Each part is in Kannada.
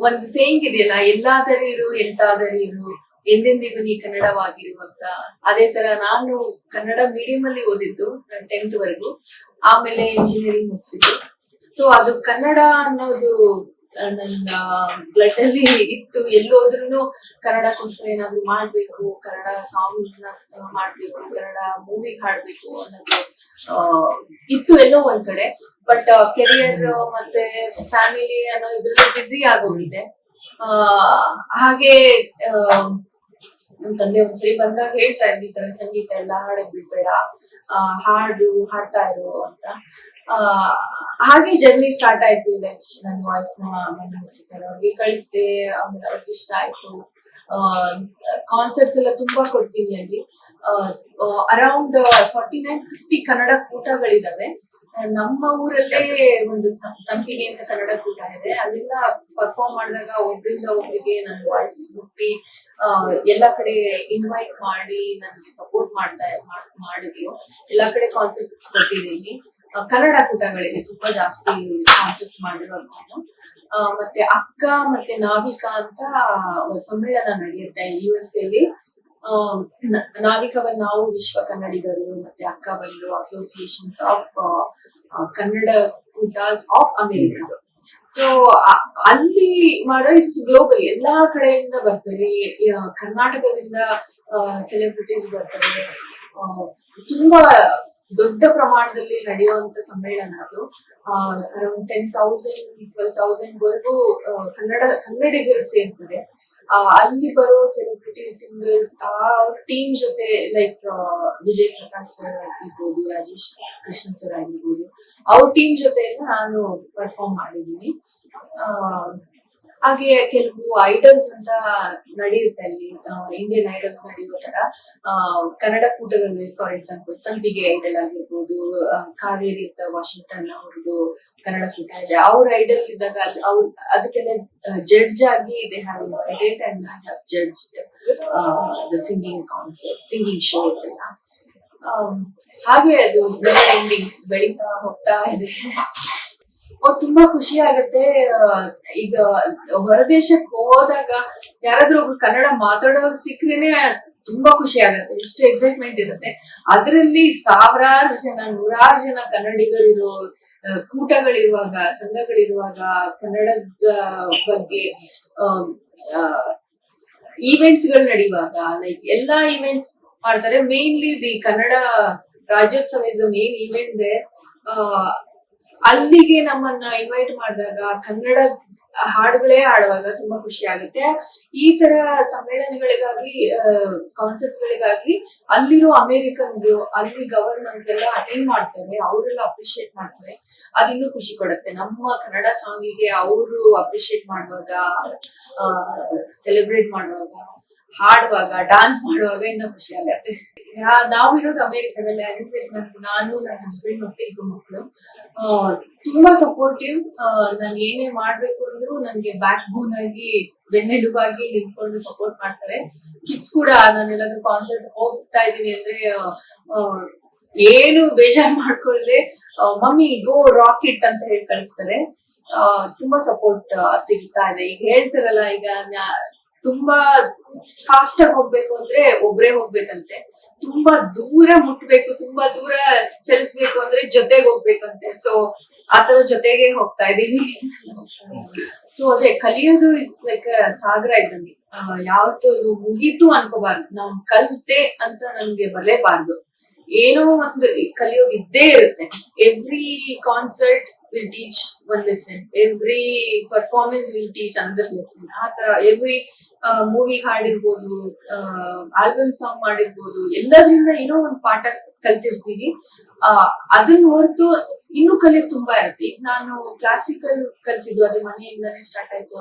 ಒಂದು ಸೇಯಿಂಗ್ ಇದೆಯಲ್ಲ ಎಲ್ಲಾದರಿರು ಎಂತಾದರಿರು ಎಂದೆಂದಿಗೂ ನೀ ಕನ್ನಡವಾಗಿರು ಅಂತ ಅದೇ ತರ ನಾನು ಕನ್ನಡ ಮೀಡಿಯಂ ಅಲ್ಲಿ ಓದಿದ್ದು ಟೆಂತ್ ವರೆಗೂ. ಆಮೇಲೆ ಇಂಜಿನಿಯರಿಂಗ್ ಮುಗಿಸಿದ್ದು. ಸೊ ಅದು ಕನ್ನಡ ಅನ್ನೋದು ನನ್ನ ಬ್ಲಡ್ ಅಲ್ಲಿ ಇತ್ತು. ಎಲ್ಲೋದ್ರೂ ಕನ್ನಡಕ್ಕೋಸ್ಕರ ಏನಾದ್ರು ಮಾಡ್ಬೇಕು, ಕನ್ನಡ ಸಾಂಗ್ಸ್ನ ಮಾಡ್ಬೇಕು, ಕನ್ನಡ ಮೂವಿ ಹಾಡ್ಬೇಕು ಅನ್ನೋದು ಇತ್ತು ಎಲ್ಲೋ ಒಂದ್ ಕಡೆ. ಬಟ್ ಕೆರಿಯರ್ ಮತ್ತೆ ಫ್ಯಾಮಿಲಿ ಅನ್ನೋ ಇದ್ರಲ್ಲಿ ಬ್ಯುಸಿ ಆಗೋಗಿದೆ. ಹಾಗೆ ನಮ್ ತಂದೆ ಒಂದ್ಸರಿ ಬಂದಾಗ ಹೇಳ್ತಾ ಇದ್ವಿ ಈ ತರ ಸಂಗೀತ ಎಲ್ಲ ಹಾಡಕ್ ಬಿಡ್ಬೇಡ ಆ, ಹಾಡು ಹಾಡ್ತಾ ಇರು ಅಂತ. ಆ ಹಾಗೆ ಜರ್ನಿ ಸ್ಟಾರ್ಟ್ ಆಯ್ತು ನನ್ನ ವಾಯ್ಸ್ನ ಸರ್ ಅವ್ರಿಗೆ ಕಳಿಸ್ದೆ ಆಮೇಲೆ ಅವ್ರಿಗೆ ಇಷ್ಟ ಆಯ್ತು. ಕಾನ್ಸರ್ಟ್ಸ್ ಎಲ್ಲ ತುಂಬಾ ಕೊಡ್ತೀನಿ ಅಲ್ಲಿ. Around forty nine fifty Kannada ಕೂಟಗಳಿದಾವೆ. ನಮ್ಮ ಊರಲ್ಲೇ ಒಂದು ಸಂಪಿಗೆ ಅಂತ ಕನ್ನಡ ಕೂಟ ಇದೆ ಅಲ್ಲಿಂದ ಪರ್ಫಾರ್ಮ್ ಮಾಡಿದಾಗ ಒಬ್ರಿಂದ ಒಬ್ರಿಗೆ ನನ್ನ ವಾಯ್ಸ್ ಮುಟ್ಟಿ ಎಲ್ಲಾ ಕಡೆ ಇನ್ವೈಟ್ ಮಾಡಿ ನನ್ಗೆ ಸಪೋರ್ಟ್ ಮಾಡ್ತಾ, ಮಾಡ್- ಮಾಡಿದ್ರು. ಎಲ್ಲಾ ಕಡೆ ಕಾನ್ಸರ್ಟ್ಸ್ ಕೊಟ್ಟಿದ್ದೀನಿ. ಕನ್ನಡ ಕೂಟಗಳಿಗೆ ತುಂಬಾ ಜಾಸ್ತಿ ಕಾನ್ಸರ್ಟ್ಸ್ ಮಾಡಿರೋದು ನಾನು. ಮತ್ತೆ ಅಕ್ಕ ಮತ್ತೆ ನಾವಿಕಾ ಅಂತ ಸಮ್ಮೇಳನ ನಡೆಯುತ್ತೆ ಯು ಎಸ್ ಅಲ್ಲಿ. ಆ, ನ- ಬಂದು ನಾವು ವಿಶ್ವ ಕನ್ನಡಿಗರು ಮತ್ತೆ ಅಕ್ಕ ಬಂದು associations of Kannada Kootas of America so ಅಲ್ಲಿ ಮಾಡೋ ಇಟ್ಸ್ ಗ್ಲೋಬಲ್ ಎಲ್ಲಾ ಕಡೆಯಿಂದ ಬರ್ತಾರೆ. ಕರ್ನಾಟಕದಿಂದ ಸೆಲೆಬ್ರಿಟೀಸ್ ಬರ್ತಾರೆ. ಆ, ತುಂಬಾ ದೊಡ್ಡ ಪ್ರಮಾಣದಲ್ಲಿ ನಡೆಯುವಂತ ಸಮ್ಮೇಳನ ಅದು. Around ten thousand twelve thousand ವರೆಗೂ ಕನ್ನಡ, ಕನ್ನಡಿಗರು ಸೇರ್ತಾರೆ ಅಲ್ಲಿ ಬರೋ ಸೆಲೆಬ್ರಿಟಿ ಸಿಂಗರ್ಸ್ ಅವ್ರ ಟೀಮ್ ಜೊತೆ ಲೈಕ್ ವಿಜಯ್ ಪ್ರಕಾಶ್ ಸರ್ ಆಗಿರ್ಬೋದು, ರಾಜೇಶ್ ಕೃಷ್ಣ ಸರ್ ಆಗಿರ್ಬೋದು, ಅವ್ರ ಟೀಮ್ ಜೊತೆ ನಾನು ಪರ್ಫಾರ್ಮ್ ಮಾಡಿದ್ದೀನಿ. ಹಾಗೆ ಕೆಲವು ಐಡಲ್ಸ್ ಅಂತ ನಡೆಯುತ್ತೆ ಅಲ್ಲಿ ಇಂಡಿಯನ್ ಐಡಲ್ ನಡೆಯೋ ತರ ಕನ್ನಡ ಕೂಟಗಳು ಫಾರ್ ಎಕ್ಸಾಂಪಲ್ ಸಂಪಿಗೆ ಐಡಲ್ ಆಗಿರ್ಬೋದು ಕಾವೇರಿ ಅಂತ ವಾಷಿಂಗ್ಟನ್ ಅವ್ರದ್ದು ಕನ್ನಡ ಕೂಟ ಇದೆ. ಅವ್ರ ಐಡಲ್ ಇದ್ದಾಗ ಅವ್ರ ಅದಕ್ಕೆಲ್ಲ ಜಡ್ಜ್ ಆಗಿ they have invited and have judge singing concert singing shows ಎಲ್ಲ. ಹಾಗೆ ಅದು ಬೆಳೀತಾ ಹೋಗ್ತಾ ಇದೆ. ತುಂಬಾ ಖುಷಿ ಆಗುತ್ತೆ. ಆ, ಈಗ ಹೊರದೇಶಕ್ಕೆ ಹೋದಾಗ ಯಾರಾದ್ರೂ ಒಬ್ರು ಕನ್ನಡ ಮಾತಾಡೋರು ಸಿಕ್ಕ್ರೇನೆ ತುಂಬಾ ಖುಷಿ ಆಗುತ್ತೆ. ಎಷ್ಟು ಎಕ್ಸೈಟ್ಮೆಂಟ್ ಇರುತ್ತೆ. ಅದರಲ್ಲಿ ಸಾವಿರಾರು ಜನ ನೂರಾರು ಜನ ಕನ್ನಡಿಗರಿರೋ ಆ, ಕೂಟಗಳಿರುವಾಗ ಸಂಘಗಳಿರುವಾಗ ಕನ್ನಡದ ಬಗ್ಗೆ ಈವೆಂಟ್ಸ್ಗಳು ನಡೆಯುವಾಗ ಲೈಕ್ ಎಲ್ಲಾ ಈವೆಂಟ್ಸ್ ಮಾಡ್ತಾರೆ. Mainly the Kannada Rajyotsava is main event ಅಲ್ಲಿಗೆ ನಮ್ಮನ್ನ ಇನ್ವೈಟ್ ಮಾಡಿದಾಗ ಕನ್ನಡ ಹಾಡುಗಳೇ ಹಾಡುವಾಗ ತುಂಬಾ ಖುಷಿ ಆಗುತ್ತೆ. ಈ ತರ ಸಮ್ಮೇಳನಗಳಿಗಾಗಿ ಕಾನ್ಸರ್ಟ್ಸ್ ಗಳಿಗಾಗ್ಲಿ ಅಲ್ಲಿರೋ ಅಮೆರಿಕನ್ಸ್ ಅಲ್ಲಿ ಗವರ್ನರ್ಸ್ ಎಲ್ಲ ಅಟೆಂಡ್ ಮಾಡ್ತಾರೆ, ಅವರೆಲ್ಲ ಅಪ್ರಿಶಿಯೇಟ್ ಮಾಡ್ತಾರೆ. ಅದಿನ್ನೂ ಖುಷಿ ಕೊಡುತ್ತೆ. ನಮ್ಮ ಕನ್ನಡ ಸಾಂಗಿಗೆ ಅವರು ಅಪ್ರಿಶಿಯೇಟ್ ಮಾಡುವಾಗ ಸೆಲೆಬ್ರೇಟ್ ಮಾಡುವಾಗ. ಹಾಡುವಾಗ ಡಾನ್ಸ್ ಮಾಡುವಾಗ ಇನ್ನೂ ಖುಷಿ ಆಗತ್ತೆ. ನಾವು ಇರೋದು ಅಮೆರಿಕದಲ್ಲಿ ನಾನು ನನ್ನ ಹಸ್ಬೆಂಡ್ ಮತ್ತೆ ಇಬ್ಬರು ಮಕ್ಕಳು. ತುಂಬಾ ಸಪೋರ್ಟಿವ್ ನಾನು ಏನೇ ಮಾಡ್ಬೇಕು ಅಂದ್ರೂ ನನ್ಗೆ ಬ್ಯಾಕ್ ಬೋನ್ ಆಗಿ ಬೆನ್ನೆಲುಬಾಗಿ ನಿಂತ್ಕೊಂಡು ಸಪೋರ್ಟ್ ಮಾಡ್ತಾರೆ. ಕಿಡ್ಸ್ ಕೂಡ, ನಾನು ಎಲ್ಲಾದ್ರೂ ಕಾನ್ಸರ್ಟ್ ಹೋಗ್ತಾ ಇದೀನಿ ಅಂದ್ರೆ ಏನು ಬೇಜಾರ್ ಮಾಡ್ಕೊಳ್ಳದೆ ಮಮ್ಮಿ ಗೋ ರಾಕೆಟ್ ಅಂತ ಹೇಳಿ ಕಳಿಸ್ತಾರೆ. ತುಂಬಾ ಸಪೋರ್ಟ್ ಸಿಗ್ತಾ ಇದೆ. ಈಗ ಹೇಳ್ತಾರಲ್ಲ, ಈಗ ತುಂಬಾ ಫಾಸ್ಟ್ ಆಗಿ ಹೋಗ್ಬೇಕು ಅಂದ್ರೆ ಒಬ್ರೇ ಹೋಗ್ಬೇಕಂತೆ. ತುಂಬಾ ದೂರ ಮುಟ್ಬೇಕು ತುಂಬಾ ದೂರ ಚಲಿಸ್ಬೇಕು ಅಂದ್ರೆ ಜೊತೆಗೆ ಹೋಗ್ಬೇಕಂತೆ. ಸೊ ಆತರ ಜೊತೆಗೆ ಹೋಗ್ತಾ ಇದೀವಿ. ಸೊ ಅದೇ ಕಲಿಯೋದು ಇಟ್ಸ್ ಲೈಕ್ ಸಾಗರ ಇದ್ದಂಗೆ ಯಾವತ್ತು ಮುಗೀತು ಅನ್ಕೋಬಾರ್ದು. ನಾವ್ ಕಲ್ತೆ ಅಂತ ನಮ್ಗೆ ಬರಲೇಬಾರ್ದು. ಏನೋ ಒಂದು ಕಲಿಯೋದು ಇದ್ದೇ ಇರುತ್ತೆ. Every concert will teach one lesson every performance will teach another lesson ಆ ತರ ಎವ್ರಿ ಮೂವಿ ಹಾಡಿರ್ಬೋದು ಆಲ್ಬಮ್ ಸಾಂಗ್ ಮಾಡಿರ್ಬೋದು, ಎಲ್ಲದ್ರಿಂದ ಏನೋ ಒಂದು ಪಾಠ ಕಲ್ತಿರ್ತೀವಿ. ಅದನ್ನ ಹೊರತು ಇನ್ನೂ ಕಲಿಯೋದು ತುಂಬಾ ಇರುತ್ತೆ. ಈಗ ನಾನು ಕ್ಲಾಸಿಕಲ್ ಕಲ್ತಿದ್ದು, ಅದೇ ಮನೆಯಿಂದಾನೇ ಸ್ಟಾರ್ಟ್ ಆಯ್ತು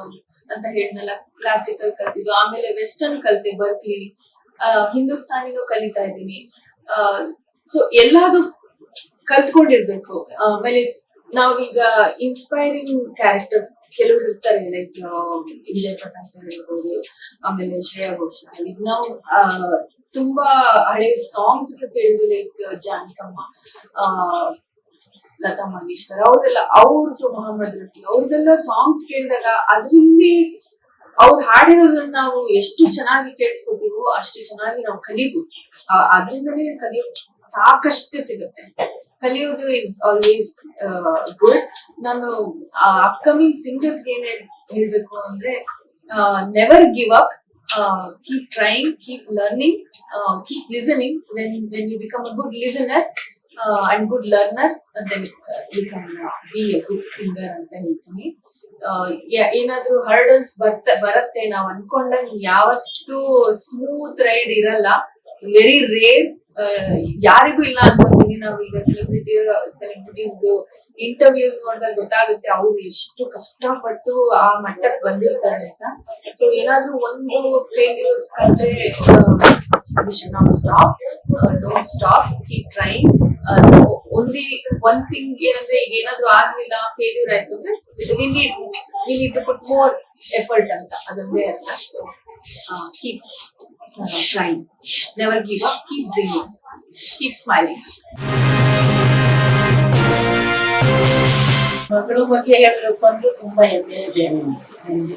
ಅಂತ ಹೇಳಿದ್ನಲ್ಲ ಕ್ಲಾಸಿಕಲ್ ಕಲ್ತಿದ್ದು, ಆಮೇಲೆ ವೆಸ್ಟರ್ನ್ ಕಲ್ತೆ ಬರ್ಕ್ಲಿ ಹಿಂದೂಸ್ತಾನಿನೂ ಕಲಿತಾ ಇದ್ದೀನಿ. ಸೊ ಎಲ್ಲಾದು ಕಲ್ತ್ಕೊಂಡಿರ್ಬೇಕು. ಆಮೇಲೆ ನಾವೀಗ ಇನ್ಸ್ಪೈರಿಂಗ್ ಕ್ಯಾರೆಕ್ಟರ್ಸ್ ಕೆಲವರು ಇರ್ತಾರೆ ಲೈಕ್ ವಿಜಯ್ ಪ್ರಕಾಶ್ ಸರ್ ಇರ್ಬೋದು, ಆಮೇಲೆ ಶ್ರೇಯಾ ಘೋಷಾಲ್. ಈಗ ನಾವು ತುಂಬಾ ಹಳೆ ಸಾಂಗ್ಸ್ ಕೇಳಿದ್ವಿ ಲೈಕ್ ಜಾನಕಮ್ಮ, ಆ, ಲತಾ ಮಂಗೇಶ್ಕರ್ ಅವರೆಲ್ಲ ಅವ್ರದ್ದು ಮೊಹಮ್ಮದ್ ರಫಿ, ಅವ್ರದೆಲ್ಲ ಸಾಂಗ್ಸ್ ಕೇಳಿದಾಗ ಅದರಿಂದ ಅವ್ರು ಹಾಡಿರೋದನ್ನ ನಾವು ಎಷ್ಟು ಚೆನ್ನಾಗಿ ಕೇಳಿಸ್ಕೊತೀವೋ ಅಷ್ಟು ಚೆನ್ನಾಗಿ ನಾವು ಕಲಿಬಹುದು ಅದರಿಂದನೇ ಕಲಿಯೋ ಸಾಕಷ್ಟು ಸಿಗುತ್ತೆ. ಕಲಿಯೋದು ಇಸ್ ಆಲ್ವೇಸ್ ಗುಡ್ ನಾನು ಅಪ್ಕಮಿಂಗ್ ಸಿಂಗರ್ಸ್ ಏನ್ ಹೇಳ್- ಹೇಳ್ಬೇಕು ಅಂದ್ರೆ never give up keep trying keep learning keep listening when when you become a good listener and good learner then you can be a good singer ಅಂತ ಹೇಳ್ತೀನಿ. ಏನಾದ್ರೂ ಹರ್ಡಲ್ಸ್ ಬರ್ತ, ಬರುತ್ತೆ ನಾವು ಅನ್ಕೊಂಡಂಗೆ ಯಾವತ್ತೂ ಸ್ಮೂತ್ ರೈಡ್ ಇರಲ್ಲ. ವೆರಿ ರೇರ್ ಯಾರಿಗೂ ಇಲ್ಲ ಅನ್ಕೊಂತೀನಿ. ನಾವು ಈಗ ಸೆಲೆಬ್ರಿಟಿ ಸೆಲೆಬ್ರಿಟೀಸ್ ಇಂಟರ್ವ್ಯೂಸ್ ನೋಡಿದಾಗ ಗೊತ್ತಾಗುತ್ತೆ ಅವ್ರು ಎಷ್ಟು ಕಷ್ಟಪಟ್ಟು ಆ ಮಟ್ಟಕ್ಕೆ ಬಂದಿರ್ತಾರೆ ಅಂತ. ಸೊ ಏನಾದ್ರೂ ಒಂದು ಫೇಲ್ಯೂರ್ಸ್ ಕಂಡ್ರೆ stop don't stop keep trying only one thing ಏನಂದ್ರೆ, ಈಗ ಏನಾದ್ರೂ ಆಗ್ಲಿಲ್ಲ ಫೇಲ್ಯೂರ್ ಆಯ್ತು ಅಂದ್ರೆ we need we need put more effort ಅಂತ. ಅದೊಂದೇ ಅರ್ಥ. So keep trying never give up keep dreaming keep smiling ಮಗಳ ಬಗ್ಗೆ ಹೇಳ್ಬೇಕು ಅಂದ್ರೆ ತುಂಬಾ ಹೆಮ್ಮೆ ಇದೆ ನನಗೆ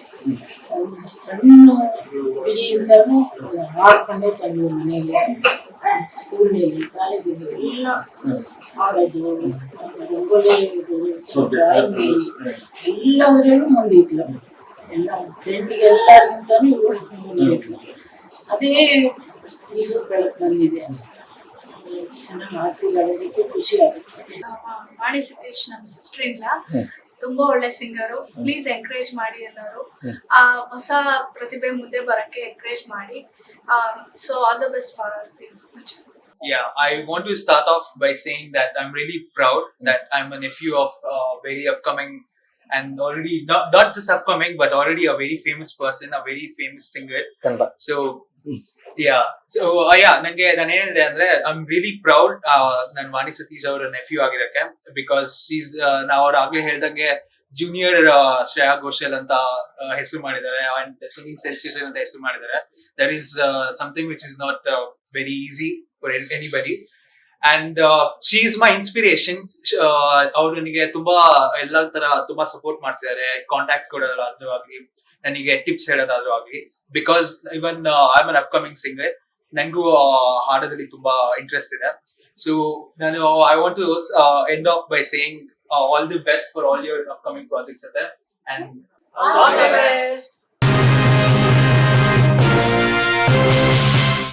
ಅವ್ಳು ಸಣ್ಣ ಹುಡುಗಿಯಿಂದನೂ ಹಾಡ್ಕೊಂಡೇ ಬಂದ್ಲು ಮನೆಗೆ ಸ್ಕೂಲಲ್ಲಿ ಕಾಲೇಜಲ್ಲಿ ಎಲ್ಲ ಹಾಡೋದು ರಂಗೋಲಿ ಡ್ರಾಯಿಂಗ್ ಎಲ್ಲದರಲ್ಲೂ ಮುಂದಿದ್ಲು ಎಲ್ಲ ಫ್ರೆಂಡಿಗೆಲ್ಲರಿಗಿಂತನೂ ಇವಳು ಮುಂದೆ ಇದ್ಲು ಅದೇ ಈಗ ಬೆಳಕು ಬಂದಿದೆ ಚೆನ್ನಾಗಿ ಆಡ್ತಿದ್ದಾಳೋದಕ್ಕೆ ಖುಷಿ ಆಗುತ್ತೆ ವಾಣಿ ಸತೀಶ್ ನಮ್ಮ ಸಿಸ್ಟರ್ ಇಲ್ಲ ತುಂಬಾ ಒಳ್ಳೆ ಸಿಂಗರು ಪ್ಲೀಸ್ ಎಂಕರೇಜ್ ಮಾಡಿ ಎಲ್ಲರೂ ಆ ಹೊಸ ಪ್ರತಿಭೆ ಮುಂದೆ ಬರಕ್ಕೆ ಎಂಕರೇಜ್ ಮಾಡಿ so all the best for our future Yeah, I want to start off by saying that I'm really proud that I'm a nephew of a very upcoming and already not not just upcoming but already a very famous person, a very famous singer. So yeah, so yeah ನಂಗೆ ನಾನು ಹೇಳಿದೆ ಅಂದ್ರೆ ಐ ರಿಯಲಿ ಪ್ರೌಡ್ ನನ್ ವಾಣಿ ಸತೀಶ್ ಅವರ ನೆಫ್ಯೂ ಆಗಿರಕ್ಕೆ ಬಿಕಾಸ್ ಶೀಸ್ ನಾವು ಅವ್ರು ಆಗ್ಲೇ ಹೇಳ್ದಂಗೆ ಜೂನಿಯರ್ ಶ್ರೇಯಾ ಘೋಷಲ್ ಅಂತ ಹೆಸರು ಮಾಡಿದ್ದಾರೆ. ಅಂಡ್ ಸಿಂಗಿಂಗ್ ಸೆನ್ಸೇಷನ್ ಅಂತ ಹೆಸರು ಮಾಡಿದ್ದಾರೆ. There is something which is not very easy for anybody and she is my inspiration ಅವರು ನನಗೆ ತುಂಬಾ ಎಲ್ಲ ತರ ತುಂಬಾ ಸಪೋರ್ಟ್ ಮಾಡ್ತಿದ್ದಾರೆ. ಕಾಂಟ್ಯಾಕ್ಟ್ಸ್ ಕೊಡೋದಾದ್ರೂ ಆಗ್ಲಿ ನನಗೆ ಟಿಪ್ಸ್ ಹೇಳೋದಾದ್ರೂ ಆಗ್ಲಿ. Because even I am an upcoming singer ನನಗೂ ಹಾಡೋದ್ರಲ್ಲಿ ತುಂಬಾ ಇಂಟ್ರೆಸ್ಟ್ ಇದೆ ಸೊ ನಾನು I want to end off by saying all the best for all your upcoming projects ಅತ್ತೆ ಅಂಡ್ All the best.